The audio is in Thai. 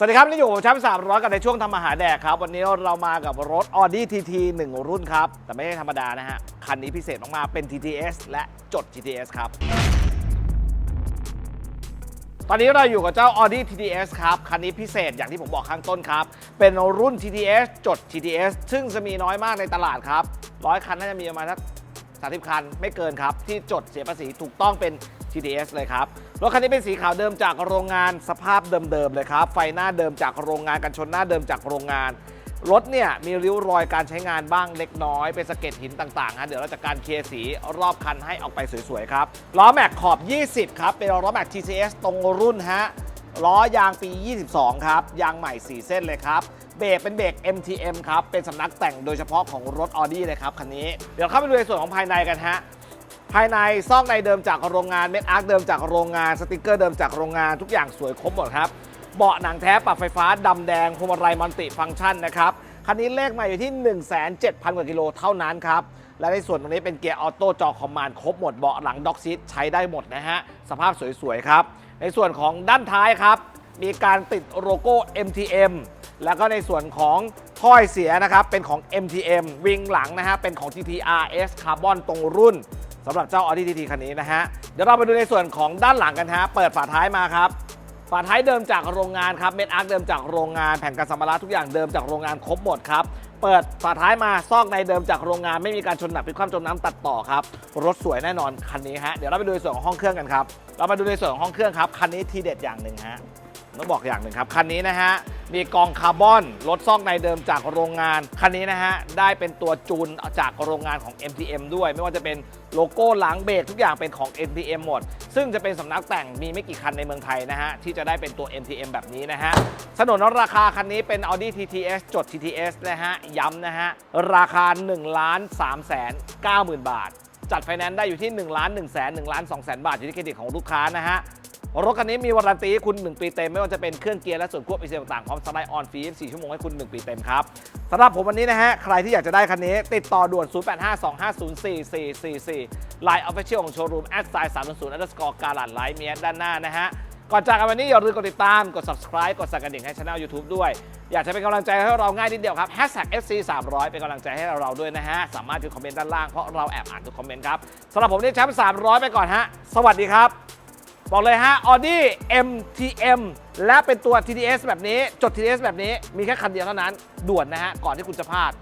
สวัสดีครับ นี่อยู่กับผมแชมป์สามร้อยกันในช่วงทำอาหารแดกครับ วันนี้เรามากับรถ Audi TT 1 รุ่นครับ แต่ไม่ใช่ธรรมดานะฮะ คันนี้พิเศษมากๆเป็น TTS และจด TTS ครับ ตอนนี้เราอยู่กับเจ้า Audi TTS ครับ คันนี้พิเศษอย่างที่ผมบอกข้างต้นครับ เป็นรุ่น TTS จด TTS ซึ่งจะมีน้อยมากในตลาดครับร้อยคันน่าจะมีประมาณสัก30 คันไม่เกินครับ ที่จดเสียภาษีถูกต้องเป็น TTS เลยครับ รถคันนี้เป็นสีขาวเดิมจากโรงงานสภาพเดิมๆเลยครับ ไฟหน้าเดิมจากโรงงานกันชนหน้าเดิมจากโรงงาน รถเนี่ยมีริ้วรอยการใช้งานบ้างเล็กน้อย เป็นสะเก็ดหินต่างๆฮะเดี๋ยวเราจะการเคลียร์สีรอบคันให้ออกไปสวยๆครับ ล้อแม็กขอบ 20 ครับ เป็นล้อแม็ก TCS ตรงรุ่นฮะ ล้อยางปี 22 ครับ ยางใหม่ 4 เส้นเลยครับเบรกเป็นเบรก MTM ครับ เป็นสำนักแต่งโดยเฉพาะของรถ Audi เลยครับคันนี้ เดี๋ยวเข้าไปดูในส่วนของภายในกันฮะ ภายในซอกในเดิมจากโรงงานเม็ดอาร์คเดิมจากโรงงานสติกเกอร์เดิมจากโรงงานทุกอย่างสวยครบหมดครับเบาะหนังแท้ปรับไฟฟ้าดำแดงพวงมาลัยมัลติฟังก์ชันนะครับคันนี้เลขมาอยู่ที่ 17,000 กว่ากิโลเท่านั้นครับและในส่วนตรงนี้เป็นเกียร์ออโต้จอคอมมานด์ครบหมดเบาะหลังด็อกซีทใช้ได้หมดนะฮะสภาพสวยๆครับ ในส่วนของด้านท้ายครับ มีการติดโลโก้ MTM แล้วก็ในส่วนของถ้อยเสียนะครับเป็นของ MTM วิงหลังนะฮะเป็นของ TTRS คาร์บอนตรงรุ่น สำหรับเจ้า Audi TT คันนี้นะฮะ เดี๋ยวเราไปดูในส่วนของด้านหลังกันฮะ เปิดฝาท้ายมาครับ ฝาท้ายเดิมจากโรงงานครับ เม็ดอาร์คเดิมจากโรงงาน แผ่นกันสัมภาระทุกอย่างเดิมจากโรงงานครบหมดครับ เปิดฝาท้ายมาซอกในเดิมจากโรงงานไม่มีการชนหนักพิคว่ำจมน้ำตัดต่อครับ รถสวยแน่นอนคันนี้ฮะ เดี๋ยวเราไปดูในส่วนของห้องเครื่องกันครับ เรามาดูในส่วนของห้องเครื่องครับ คันนี้ทีเด็ดอย่างหนึ่งฮะ ต้องบอกอย่างหนึ่งครับ คันนี้นะฮะ มีกองคาร์บอนรถซอกในเดิมจากโรงงาน คันนี้นะฮะ ได้เป็นตัวจูนจากโรงงานของ MTM ด้วย ไม่ว่าจะเป็นโลโก้หลังเบรกทุกอย่างเป็นของ MTM หมด ซึ่งจะเป็นสำนักแต่งมีไม่กี่คันในเมืองไทยนะฮะ ที่จะได้เป็นตัว MTM แบบนี้นะฮะสนนราคาคันนี้เป็น Audi TTS จด TTS นะฮะ ย้ำนะฮะ ราคา1ล้าน3แสน9หมื่นบาท จัดไฟแนนซ์ได้อยู่ที่1ล้าน1แสน1ล้าน2แสนบาท อยู่ที่เครดิตของลูกค้านะฮะ รถคันนี้มีวารันตีให้คุณ 1 ปีเต็ม ไม่ว่าจะเป็นเครื่องเกียร์และส่วนควบอิสระต่างๆพร้อมสไลด์ออนฟรี4ชั่วโมงให้คุณ 1 ปีเต็มครับสำหรับผมวันนี้นะฮะ ใครที่อยากจะได้คันนี้ ติดต่อด่วน 0852504444 Line Official ของโชว์รูมแอดไซน์300 underscore การันไลท์เมียด้านหน้านะฮะก่อนจากกันวันนี้อย่าลืมกดติดตาม กด subscribe กดสั่นกระดิ่งให้ช่อง YouTube ด้วย อยากจะเป็นกำลังใจให้เราง่ายนิดเดียวครับ FC 300 เป็นกำลังใจให้เราด้วยนะฮะ สามารถพิมพ์คอมเมนต์ด้านล่างเพราะเราแอบอ่านทุกคอมเมนต์ครับสำหรับผมนี่แชมป์300 ไปก่อนฮะ สวัสดีครับ บอกเลยฮะ Audi MTM และเป็นตัว TDS แบบนี้ จด TDS แบบนี้ มีแค่คันเดียวเท่านั้น ด่วนนะฮะ ก่อนที่คุณจะพลาด